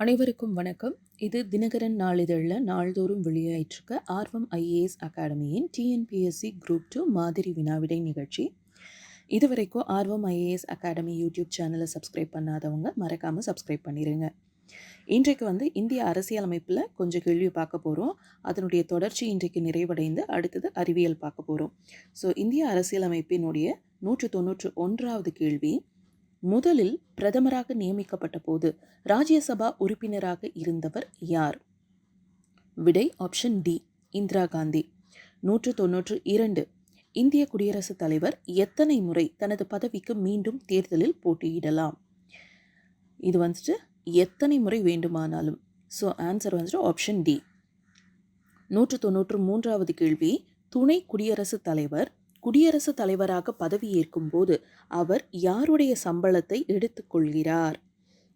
அனைவருக்கும் வணக்கம். இது தினகரன் நாளிதழில் நாள்தோறும் வெளியாயிட்டிருக்க ஆர்வம் ஐஏஎஸ் அகாடமியின் டிஎன்பிஎஸ்சி குரூப் டூ மாதிரி வினாவிடை நிகழ்ச்சி. இதுவரைக்கும் ஆர்வம் ஐஏஎஸ் அகாடமி யூடியூப் சேனலை சப்ஸ்கிரைப் பண்ணாதவங்க மறக்காமல் சப்ஸ்கிரைப் பண்ணிடுங்க இன்றைக்கு வந்து இந்திய அரசியலமைப்பில் கொஞ்சம் கேள்வி பார்க்க போகிறோம் அதனுடைய தொடர்ச்சி இன்றைக்கு நிறைவடைந்து அடுத்தது அறிவியல் பார்க்க போகிறோம் ஸோ இந்திய அரசியலமைப்பினுடைய நூற்று தொண்ணூற்று ஒன்றாவது கேள்வி முதலில் பிரதமராக நியமிக்கப்பட்ட போது ராஜ்யசபா உறுப்பினராக இருந்தவர் யார்? விடை ஆப்ஷன் டி இந்திரா காந்தி. நூற்று தொன்னூற்று இரண்டு. இந்திய குடியரசுத் தலைவர் எத்தனை முறை தனது பதவிக்கு மீண்டும் தேர்தலில் போட்டியிடலாம்? இது வந்துட்டு எத்தனை முறை வேண்டுமானாலும். ஸோ ஆன்சர் வந்துட்டு ஆப்ஷன் டி நூற்று தொண்ணூற்று மூன்றாவது கேள்வி துணை குடியரசுத் தலைவர் குடியரசுத் தலைவராக பதவியேற்கும் போது அவர் யாருடைய சம்பளத்தை எடுத்துக்கொள்கிறார்?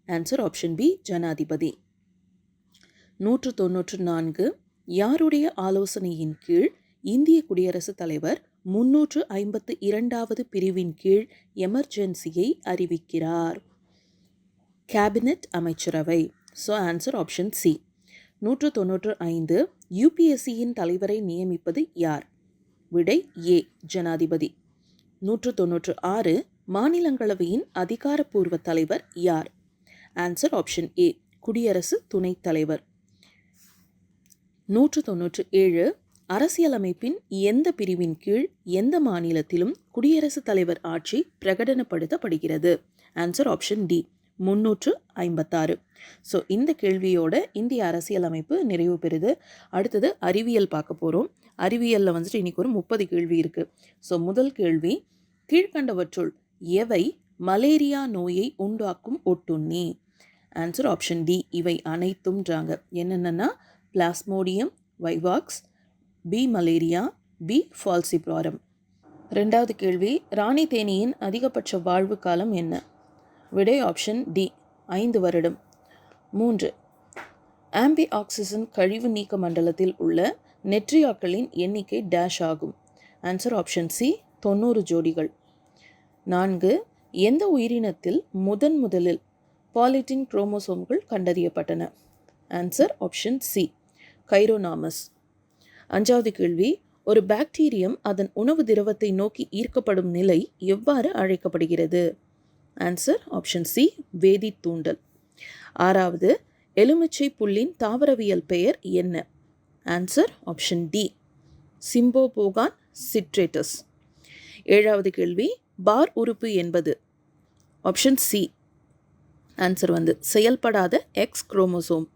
ஆன்சர் ஆப்ஷன் பி ஜனாதிபதி. நூற்று தொன்னூற்று நான்கு யாருடைய ஆலோசனையின் கீழ் இந்திய குடியரசுத் தலைவர் முன்னூற்று ஐம்பத்து இரண்டாவது பிரிவின் கீழ் எமர்ஜென்சியை அறிவிக்கிறார்? கேபினெட் அமைச்சரவை. ஸோ ஆன்சர் ஆப்ஷன் சி நூற்று தொன்னூற்று ஐந்து யூபிஎஸ்சியின் தலைவரை நியமிப்பது யார்? விடை ஏ ஜனாதிபதி. நூற்று தொன்னூற்று ஆறு மாநிலங்களவையின் அதிகாரப்பூர்வ தலைவர் யார்? ஆன்சர் ஆப்ஷன் ஏ குடியரசு துணைத் தலைவர். நூற்று தொன்னூற்று ஏழு அரசியலமைப்பின் எந்த பிரிவின் கீழ் எந்த மாநிலத்திலும் குடியரசுத் தலைவர் ஆட்சி பிரகடனப்படுத்தப்படுகிறது? ஆன்சர் ஆப்ஷன் டி முன்னூற்று ஐம்பத்தாறு. ஸோ இந்த கேள்வியோட இந்திய அரசியலமைப்பு நிறைவு பெறுது. அடுத்தது அறிவியல் பார்க்க போகிறோம் அறிவியலில் வந்துட்டு இன்றைக்கி ஒரு முப்பது கேள்வி இருக்குது ஸோ முதல் கேள்வி கீழ்கண்டவற்றுள் எவை மலேரியா நோயை உண்டாக்கும் ஒட்டுண்ணி? ஆன்சர் ஆப்ஷன் டி இவை அனைத்தும்ன்றாங்க. என்னென்னா plasmodium vivax P malaria P falciparum ரெண்டாவது கேள்வி ராணி தேனியின் அதிகபட்ச வாழ்வு காலம் என்ன? விடை ஆப்ஷன் டி ஐந்து வருடம். மூன்று ஆம்பி ஆக்சிஜன் கழிவு நீக்க மண்டலத்தில் உள்ள நெட்ரியாக்களின் எண்ணிக்கை டேஷ் ஆகும். ஆன்சர் ஆப்ஷன் சி தொண்ணூறு ஜோடிகள். நான்கு எந்த உயிரினத்தில் முதன் முதலில் பாலிட்டின் குரோமோசோம்கள் கண்டறியப்பட்டன? ஆன்சர் ஆப்ஷன் சி கைரோனாமஸ் அஞ்சாவது கேள்வி ஒரு பாக்டீரியம் அதன் உணவு திரவத்தை நோக்கி ஈர்க்கப்படும் நிலை எவ்வாறு அழைக்கப்படுகிறது? ஆன்சர் ஆப்ஷன் சி வேதி தூண்டல். ஆறாவது எலுமிச்சை புல்லின் தாவரவியல் பெயர் என்ன? Answer option D Cymbopogon citratus ஏழாவது கேள்வி பார் உறுப்பு என்பது. ஆப்ஷன் சி ஆன்சர் வந்து செயல்படாத எக்ஸ் குரோமோசோம்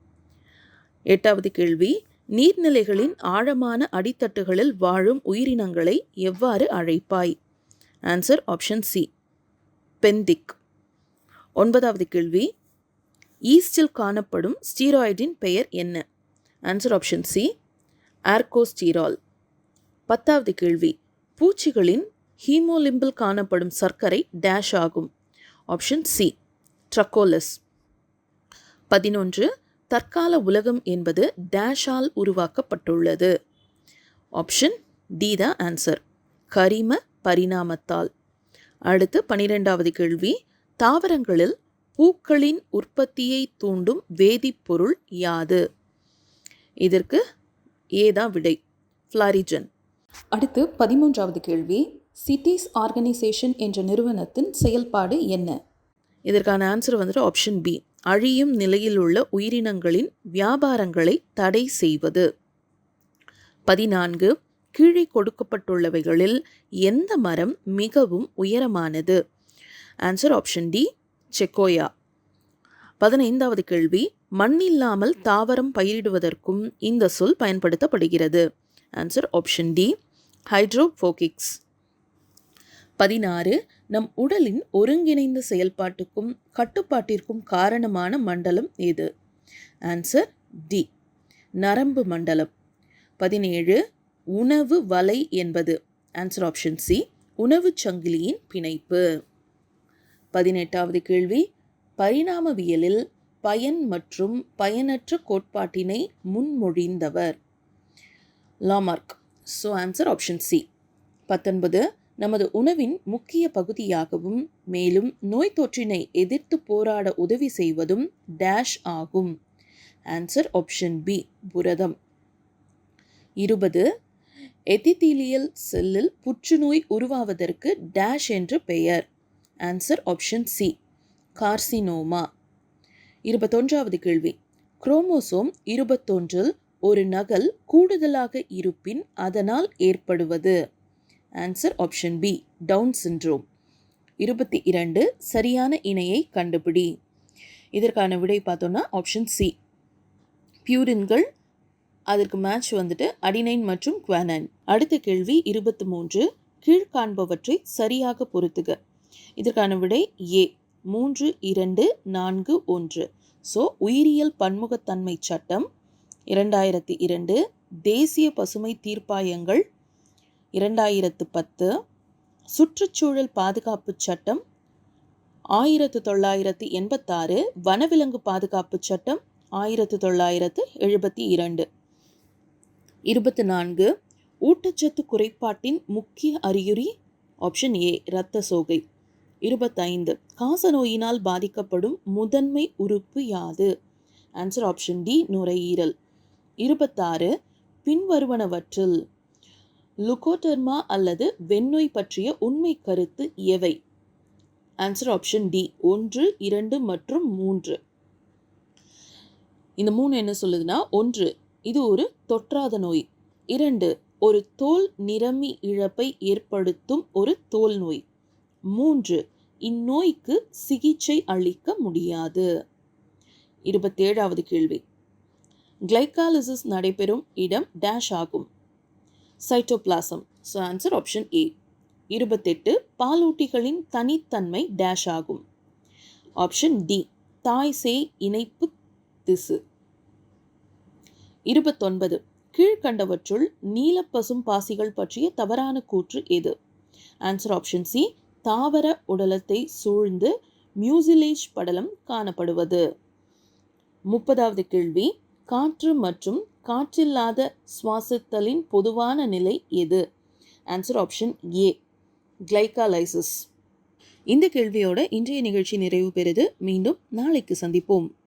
எட்டாவது கேள்வி நீர்நிலைகளின் ஆழமான அடித்தட்டுகளில் வாழும் உயிரினங்களை எவ்வாறு அழைப்பாய்? ஆன்சர் ஆப்ஷன் சி பெந்திக் ஒன்பதாவது கேள்வி ஈஸ்டில் காணப்படும் ஸ்டீராய்டின் பெயர் என்ன? ஆன்சர் ஆப்ஷன் சி ஆர்கோஸ்டீரால் பத்தாவது கேள்வி பூச்சிகளின் ஹீமோலிம்பில் காணப்படும் சர்க்கரை டேஷ் ஆகும். ஆப்ஷன் சி ட்ரக்கோலஸ் பதினொன்று தற்கால உலகம் என்பது டேஷால் உருவாக்கப்பட்டுள்ளது. ஆப்ஷன் டி த ஆன்சர் கரிம பரிணாமத்தால். அடுத்து பனிரெண்டாவது கேள்வி தாவரங்களில் பூக்களின் உற்பத்தியை தூண்டும் வேதிப்பொருள் யாது? இதற்கு ஏதான் விடை. ஃப்ளாரிஜன். அடுத்து பதிமூன்றாவது கேள்வி சிட்டிஸ் ஆர்கனைசேஷன் என்ற நிறுவனத்தின் செயல்பாடு என்ன? இதற்கான ஆன்சர் வந்துட்டு ஆப்ஷன் பி அழியும் நிலையில் உள்ள உயிரினங்களின் வியாபாரங்களை தடை செய்வது. பதினான்கு கீழே கொடுக்கப்பட்டுள்ளவைகளில் எந்த மரம் மிகவும் உயரமானது? Answer option D sequoia. பதினைந்தாவது கேள்வி மண்ணில்லாமல் தாவரம் பயிரிடுவதற்கும் இந்த சொல் பயன்படுத்தப்படுகிறது. ஆன்சர் ஆப்ஷன் டி ஹைட்ரோஃபோகிக்ஸ் பதினாறு நம் உடலின் ஒருங்கிணைந்த செயல்பாட்டுக்கும் கட்டுப்பாட்டிற்கும் காரணமான மண்டலம் எது? ஆன்சர் டி நரம்பு மண்டலம். பதினேழு உணவு வலை என்பது. ஆன்சர் ஆப்ஷன் சி உணவு சங்கிலியின் பிணைப்பு. பதினெட்டாவது கேள்வி பரிணாமவியலில் பயன் மற்றும் பயனற்ற கோட்பாட்டினை முன்மொழிந்தவர். Lamarck. So answer option C பத்தொன்பது நமது உணவின் முக்கிய பகுதியாகவும் மேலும் நோய் தொற்றினை எதிர்த்து போராட உதவி செய்வதும் டேஷ் ஆகும். ஆன்சர் ஆப்ஷன் பி புரதம். இருபது எதிதீலியல் செல்லில் புற்றுநோய் உருவாவதற்கு டேஷ் என்று பெயர். Answer option C carcinoma. இருபத்தொன்றாவது கேள்வி. குரோமோசோம் இருபத்தொன்றில் ஒரு நகல் கூடுதலாக இருப்பின் அதனால் ஏற்படுவது? Answer option B Down syndrome இருபத்தி இரண்டு சரியான இணையை கண்டுபிடி. இதற்கான விடை பார்த்தோன்னா ஆப்ஷன் சி பியூரின்கள் அதற்கு மேட்ச் வந்துட்டு அடினைன் மற்றும் குவானைன் அடுத்த கேள்வி இருபத்தி மூன்று கீழ்காண்பவற்றை சரியாக பொருத்துக இதற்கான விடை ஏ மூன்று இரண்டு நான்கு ஒன்று. ஸோ உயிரியல் பன்முகத்தன்மை சட்டம் இரண்டாயிரத்தி இரண்டு தேசிய பசுமை தீர்ப்பாயங்கள் இரண்டாயிரத்து பத்து சுற்றுச்சூழல் பாதுகாப்பு சட்டம் ஆயிரத்து தொள்ளாயிரத்து எண்பத்தாறு வனவிலங்கு பாதுகாப்பு சட்டம் ஆயிரத்து தொள்ளாயிரத்து எழுபத்தி இரண்டு. இருபத்தி நான்கு ஊட்டச்சத்து குறைபாட்டின் முக்கிய அறிகுறி ஆப்ஷன் ஏ இரத்த சோகை. இருபத்தைந்து. காசநோயினால் பாதிக்கப்படும் முதன்மை உறுப்பு யாது? ஆன்சர் ஆப்ஷன் டி நுரையீரல். இருபத்தாறு பின்வருவனவற்றில். லுகோடெர்மா அல்லது வெண்ணொய் பற்றிய உண்மை கருத்து எவை? ஆன்சர் ஆப்ஷன் டி ஒன்று இரண்டு மற்றும் மூன்று. இந்த மூணு என்ன சொல்லுதுன்னா ஒன்று இது ஒரு தொற்றாத நோய். இரண்டு ஒரு தோல் நிறமி இழப்பை ஏற்படுத்தும் ஒரு தோல் நோய். மூன்று. இந்நோய்க்கு சிகிச்சை அளிக்க முடியாது. இருபத்தேழாவது கேள்வி. கிளைகாலிசிஸ் நடைபெறும் இடம் டேஷ் ஆகும். Cytoplasm. So answer option A இருபத்தெட்டு. பாலூட்டிகளின் தனித்தன்மை டேஷ் ஆகும். ஆப்ஷன் டி தாய் சேய் இணைப்பு திசு. இருபத்தொன்பது. கீழ்கண்டவற்றுள் நீலப்பசும் பாசிகள் பற்றிய தவறான கூற்று எது? ஆன்சர் ஆப்ஷன் சி தாவர உடலத்தை சூழ்ந்து மியூசிலேஜ் படலம் காணப்படுவது. முப்பதாவது கேள்வி காற்று மற்றும் காற்றில்லாத சுவாசித்தலின் பொதுவான நிலை எது? ஆன்சர் ஆப்ஷன் ஏ கிளைகாலைசிஸ் இந்த கேள்வியோட இன்றைய நிகழ்ச்சி நிறைவு பெறுது. மீண்டும் நாளைக்கு சந்திப்போம்.